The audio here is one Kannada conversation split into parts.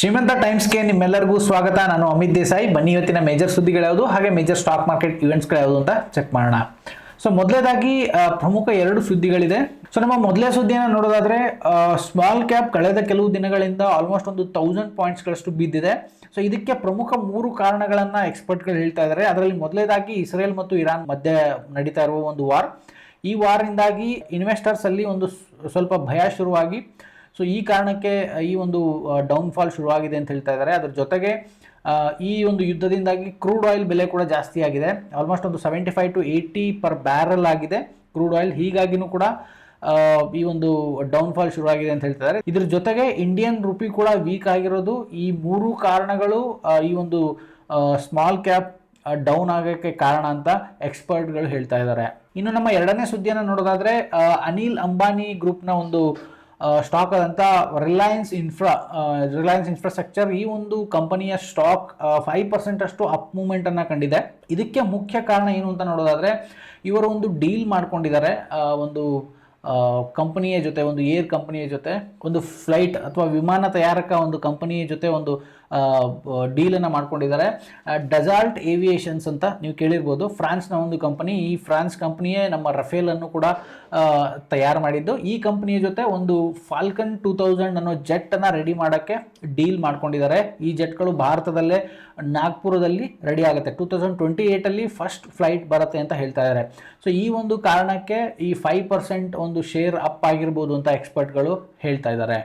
ಶ್ರೀಮಂತ ಟೈಮ್ಸ್ಗೆ ನಿಮ್ಮೆಲ್ಲರಿಗೂ ಸ್ವಾಗತ. ನಾನು ಅಮಿತ್ ದೇಸಾಯಿ. ಬನ್ನಿ ಇವತ್ತಿನ ಮೇಜರ್ ಸುದ್ದಿಗಳ್ಯಾವುದು ಹಾಗೆ ಮೇಜರ್ ಸ್ಟಾಕ್ ಮಾರ್ಕೆಟ್ ಇವೆಂಟ್ಸ್ಗಳ್ಯಾವುದು ಅಂತ ಚೆಕ್ ಮಾಡೋಣ. ಸೊ ಮೊದಲೇದಾಗಿ ಪ್ರಮುಖ ಎರಡು ಸುದ್ದಿಗಳಿದೆ. ಸೊ ನಮ್ಮ ಮೊದಲೇ ಸುದ್ದಿಯನ್ನು ನೋಡೋದಾದ್ರೆ ಸ್ಮಾಲ್ ಕ್ಯಾಪ್ ಕಳೆದ ಕೆಲವು ದಿನಗಳಿಂದ ಆಲ್ಮೋಸ್ಟ್ ಒಂದು ತೌಸಂಡ್ ಪಾಯಿಂಟ್ಸ್ಗಳಷ್ಟು ಬಿದ್ದಿದೆ. ಸೊ ಇದಕ್ಕೆ ಪ್ರಮುಖ ಮೂರು ಕಾರಣಗಳನ್ನು ಎಕ್ಸ್ಪರ್ಟ್ಗಳು ಹೇಳ್ತಾ ಇದ್ದಾರೆ ಅದರಲ್ಲಿ ಮೊದಲೇದಾಗಿ ಇಸ್ರೇಲ್ ಮತ್ತು ಇರಾನ್ ಮಧ್ಯೆ ನಡೀತಾ ಇರುವ ಒಂದು ವಾರ್. ಈ ವಾರಿಂದಾಗಿ ಇನ್ವೆಸ್ಟರ್ಸ್ ಅಲ್ಲಿ ಒಂದು ಸ್ವಲ್ಪ ಭಯ ಶುರುವಾಗಿ ಸೊ ಈ ಕಾರಣಕ್ಕೆ ಈ ಒಂದು ಡೌನ್ಫಾಲ್ ಶುರುವಾಗಿದೆ ಅಂತ ಹೇಳ್ತಾ ಇದ್ದಾರೆ. ಅದ್ರ ಜೊತೆಗೆ ಈ ಒಂದು ಯುದ್ಧದಿಂದಾಗಿ ಕ್ರೂಡ್ ಆಯಿಲ್ ಬೆಲೆ ಕೂಡ ಜಾಸ್ತಿ ಆಗಿದೆ. ಆಲ್ಮೋಸ್ಟ್ ಒಂದು seventy five to eighty per barrel ಆಗಿದೆ ಕ್ರೂಡ್ ಆಯಿಲ್ ಹೀಗಾಗಿನೂ ಕೂಡ ಈ ಒಂದು ಡೌನ್ಫಾಲ್ ಶುರುವಾಗಿದೆ ಅಂತ ಹೇಳ್ತಿದ್ದಾರೆ ಇದ್ರ ಜೊತೆಗೆ ಇಂಡಿಯನ್ ರುಪಿ ಕೂಡ ವೀಕ್ ಆಗಿರೋದು. ಈ ಮೂರು ಕಾರಣಗಳು ಈ ಒಂದು ಸ್ಮಾಲ್ ಕ್ಯಾಪ್ ಡೌನ್ ಆಗೋಕ್ಕೆ ಕಾರಣ ಅಂತ ಎಕ್ಸ್ಪರ್ಟ್ಗಳು ಹೇಳ್ತಾ ಇದ್ದಾರೆ. ಇನ್ನು ನಮ್ಮ ಎರಡನೇ ಸುದ್ದಿಯನ್ನು ನೋಡೋದಾದ್ರೆ ಅನಿಲ್ ಅಂಬಾನಿ ಗ್ರೂಪ್ನ ಒಂದು ಸ್ಟಾಕ್ ಆದಂಥ ರಿಲಯನ್ಸ್ ಇನ್ಫ್ರಾ ರಿಲಯನ್ಸ್ ಇನ್ಫ್ರಾಸ್ಟ್ರಕ್ಚರ್ ಈ ಒಂದು ಕಂಪನಿಯ ಸ್ಟಾಕ್ ಫೈವ್ ಪರ್ಸೆಂಟ್ ಅಷ್ಟು ಅಪ್ ಮೂವ್ಮೆಂಟ್ ಅನ್ನ ಕಂಡಿದೆ. ಇದಕ್ಕೆ ಮುಖ್ಯ ಕಾರಣ ಏನು ಅಂತ ನೋಡೋದಾದ್ರೆ, ಇವರು ಒಂದು ಡೀಲ್ ಮಾಡ್ಕೊಂಡಿದ್ದಾರೆ. ಒಂದು ಕಂಪನಿಯ ಜೊತೆ, ಒಂದು ಏರ್ ಕಂಪನಿಯ ಜೊತೆ, ಒಂದು ಫ್ಲೈಟ್ ಅಥವಾ ವಿಮಾನ ತಯಾರಕ ಒಂದು ಕಂಪನಿಯ ಜೊತೆ ಒಂದು ಡೀಲನ್ನು ಮಾಡ್ಕೊಂಡಿದ್ದಾರೆ. ಡೆಸಾಲ್ಟ್ ಏವಿಯೇಷನ್ಸ್ ಅಂತ ನೀವು ಕೇಳಿರ್ಬೋದು. ಫ್ರಾನ್ಸ್ನ ಒಂದು ಕಂಪನಿ, ಈ ಫ್ರಾನ್ಸ್ ಕಂಪನಿಯೇ ನಮ್ಮ ರಫೇಲ್ ಅನ್ನು ಕೂಡ ತಯಾರು ಮಾಡಿದ್ದು. ಈ ಕಂಪನಿಯ ಜೊತೆ ಒಂದು ಫಾಲ್ಕನ್ ಟೂ ತೌಸಂಡ್ ಅನ್ನೋ ಜೆಟ್ಟನ್ನು ರೆಡಿ ಮಾಡೋಕ್ಕೆ ಡೀಲ್ ಮಾಡ್ಕೊಂಡಿದ್ದಾರೆ. ಈ ಜೆಟ್ಗಳು ಭಾರತದಲ್ಲೇ ನಾಗ್ಪುರದಲ್ಲಿ ರೆಡಿ ಆಗುತ್ತೆ. ಟೂ ತೌಸಂಡ್ ಟ್ವೆಂಟಿ ಏಯ್ಟಲ್ಲಿ ಫಸ್ಟ್ ಫ್ಲೈಟ್ ಬರುತ್ತೆ ಅಂತ ಹೇಳ್ತಾ ಇದ್ದಾರೆ. ಸೊ, ಈ ಒಂದು ಕಾರಣಕ್ಕೆ ಈ ಫೈವ್ ಪರ್ಸೆಂಟ್ ಶೇರ್ ಅಪ್ ಆಗಿರ್ಬೋದು ಅಂತ ಎಕ್ಸ್ಪರ್ಟ್ಗಳು ಹೇಳ್ತಾ ಇದ್ದಾರೆ.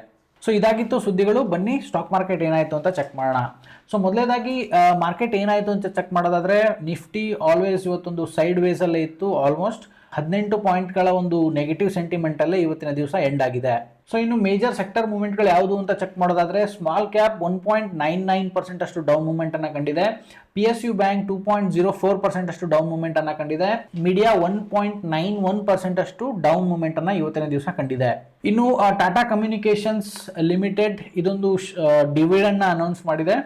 ಸೊ ಇದಾಗಿತ್ತು ಸುದ್ದಿಗಳು. ಬನ್ನಿ ಸ್ಟಾಕ್ ಮಾರ್ಕೆಟ್ ಏನಾಯಿತು ಅಂತ ಚೆಕ್ ಮಾಡೋಣ. ಸೊ ಮೊದಲೇದಾಗಿ ಮಾರ್ಕೆಟ್ ಏನಾಯಿತು ಅಂತ ಚೆಕ್ ಮಾಡೋದಾದ್ರೆ ನಿಫ್ಟಿ ಆಲ್ವೇಸ್ ಇವತ್ತೊಂದು ಸೈಡ್ ವೇಸಲ್ಲೇ ಇತ್ತು ಆಲ್ಮೋಸ್ಟ್ ಹದಿನೆಂಟು ಪಾಯಿಂಟ್ಗಳ ಒಂದು ನೆಗೆಟಿವ್ ಸೆಂಟಿಮೆಂಟಲ್ಲೇ ಇವತ್ತಿನ ದಿವಸ ಎಂಡ್ ಆಗಿದೆ. ಸೊ ಇನ್ನು ಮೇಜರ್ ಸೆಕ್ಟರ್ ಮೂವ್ಮೆಂಟ್ಗಳು ಯಾವುದು ಅಂತ ಚೆಕ್ ಮಾಡೋದಾದ್ರೆ small cap one point nine nine percent ಅಷ್ಟು ಡೌನ್ ಮೂವ್ಮೆಂಟ್ ಅನ್ನ ಕಂಡಿದೆ. P S U bank two point zero four percent ಅಷ್ಟು ಡೌನ್ ಮೂವ್ಮೆಂಟ್ ಅನ್ನ ಕಂಡಿದೆ. Media one point nine one percent ಅಷ್ಟು ಡೌನ್ ಮೂವ್ಮೆಂಟ್ ಅನ್ನ ಇವತ್ತಿನ ದಿವಸ ಕಂಡಿದೆ. ಇನ್ನು ಟಾಟಾ ಕಮ್ಯುನಿಕೇಶನ್ಸ್ ಲಿಮಿಟೆಡ್ ಇದೊಂದು ಡಿವಿಡೆಂಡ್ನ ಅನೌನ್ಸ್ ಮಾಡಿದೆ.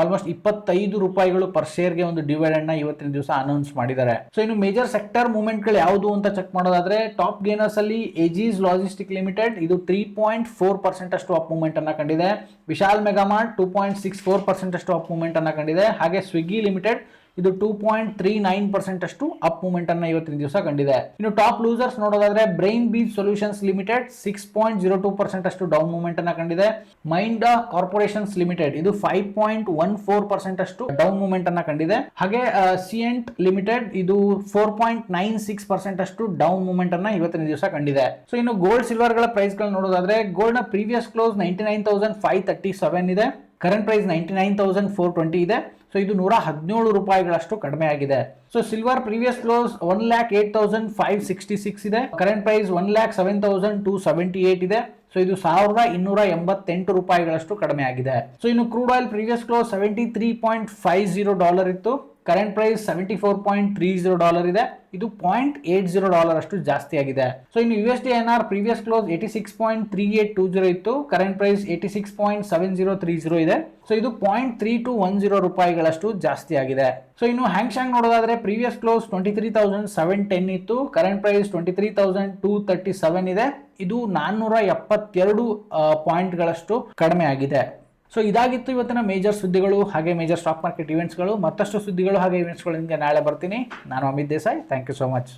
ಆಲ್ಮೋಸ್ಟ್ ಇಪ್ಪತ್ತೈದು ರೂಪಾಯಿಗಳು ಪರ್ ಶೇರ್ಗೆ ಒಂದು ಡಿವೈಡೆಂಡ್ನ ಇವತ್ತಿನ ದಿವಸ ಅನೌನ್ಸ್ ಮಾಡಿದ್ದಾರೆ. ಸೊ ಇನ್ನು ಮೇಜರ್ ಸೆಕ್ಟರ್ ಮೂವ್ಮೆಂಟ್ಗಳು ಯಾವುದು ಅಂತ ಚೆಕ್ ಮಾಡೋದಾದ್ರೆ ಟಾಪ್ ಗೇನರ್ಸ್ ಅಲ್ಲಿ ಎಜೀಸ್ ಲಾಜಿಸ್ಟಿಕ್ ಲಿಮಿಟೆಡ್ ಇದು ತ್ರೀ ಪಾಯಿಂಟ್ ಫೋರ್ ಪರ್ಸೆಂಟ್ ಅಷ್ಟು ಅಪ್ ಮೂವ್ಮೆಂಟ್ ಅನ್ನ ಕಂಡಿದೆ. Vishal Mega Mart two point six four percent ಅಷ್ಟು ಅಪ್ ಮೂವ್ಮೆಂಟ್ ಅನ್ನ ಕಂಡಿದೆ. ಹಾಗೆ ಸ್ವಿಗ್ಗಿ ಲಿಮಿಟೆಡ್ ಇದು two point three nine percent ಅಷ್ಟು ಅಪ್ ಮೂವ್ಮೆಂಟ್ ಅನ್ನ ಇವತ್ತಿನ ದಿವಸ ಕಂಡಿದೆ. ಇನ್ನು ಟಾಪ್ ಲೂಸರ್ಸ್ ನೋಡೋದಾದ್ರೆ Brainbees solutions limited six point zero two percent ಅಷ್ಟು ಡೌನ್ ಮೂವ್ಮೆಂಟ್ ಅನ್ನ ಕಂಡಿದೆ. ಮೈಂಡ್ ಕಾರ್ಪೊರೇಷನ್ಸ್ ಲಿಮಿಟೆಡ್ ಇದು five point one four percent ಅಷ್ಟು ಡೌನ್ ಮೂವ್ಮೆಂಟ್ ಅನ್ನ ಕಂಡಿದೆ. ಹಾಗೆ ಸಿಎಂಟ್ ಲಿಮಿಟೆಡ್ ಇದು four point nine six percent ಅಷ್ಟು ಡೌನ್ ಮೂವ್ಮೆಂಟ್ ಅನ್ನ ಇವತ್ತಿನ ದಿವಸ ಕಂಡಿದೆ. ಸೊ ಇನ್ನು ಗೋಲ್ಡ್ ಸಿಲ್ವರ್ಗಳ ಪ್ರೈಸ್ಗಳು ನೋಡೋದಾದ್ರೆ ಗೋಲ್ಡ್ನ previous close ninety nine thousand five thirty seven ಇದೆ. Current price ninety nine thousand four twenty ಇದೆ. ಸೊ ಇದು ನೂರ ಹದಿನೇಳು ರೂಪಾಯಿಗಳಷ್ಟು ಕಡಿಮೆ ಆಗಿದೆ. So silver previous close one lakh eight thousand five sixty six ಇದೆ. Current price one lakh seven thousand two seventy eight ಇದೆ. ಸೊ ಇದು ಸಾವಿರದ ಇನ್ನೂರ ಎಂಬತ್ತೆಂಟು ರೂಪಾಯಿಗಳಷ್ಟು ಕಡಿಮೆ ಆಗಿದೆ. ಸೊ ಇನ್ನು crude oil previous close seventy three point five zero dollar ಇತ್ತು. Current price seventy four point three zero dollar ಇದೆ. ಇದು ಪಾಯಿಂಟ್ ಏಟ್ ಜೀರೋ ಡಾಲರ್ ಅಷ್ಟು ಜಾಸ್ತಿ ಆಗಿದೆ. ಸೊ ಇನ್ನು U S D N R previous close eighty six point three eight two zero ಇತ್ತು. Current price eighty six point seven zero three zero ಇದೆ. ಸೊ ಇದು point three two one zero ರೂಪಾಯಿಗಳಷ್ಟು ಜಾಸ್ತಿ ಆಗಿದೆ. ಸೊ ಇನ್ನು ಹ್ಯಾಂಗ್ ಶಾಂಗ್ ನೋಡೋದಾದ್ರೆ previous close twenty three thousand seven ten ಇತ್ತು. Current price twenty three thousand two thirty seven ಇದೆ. ಇದು ನಾನ್ನೂರ ಎಪ್ಪತ್ತೆರಡು ಪಾಯಿಂಟ್ಗಳಷ್ಟು ಕಡಿಮೆ ಆಗಿದೆ. ಸೊ ಇದಾಗಿತ್ತು ಇವತ್ತಿನ ಮೇಜರ್ ಸುದ್ದಿಗಳು, ಹಾಗೆ ಮೇಜರ್ ಸ್ಟಾಕ್ ಮಾರ್ಕೆಟ್ ಇವೆಂಟ್ಸ್ಗಳು ಮತ್ತಷ್ಟು ಸುದ್ದಿಗಳು, ಹಾಗೆ ಇವೆಂಟ್ಸ್ಗಳು ನಿಮಗೆ ನಾಳೆ ಬರ್ತೀನಿ. ನಾನು Amit Desai. Thank you so much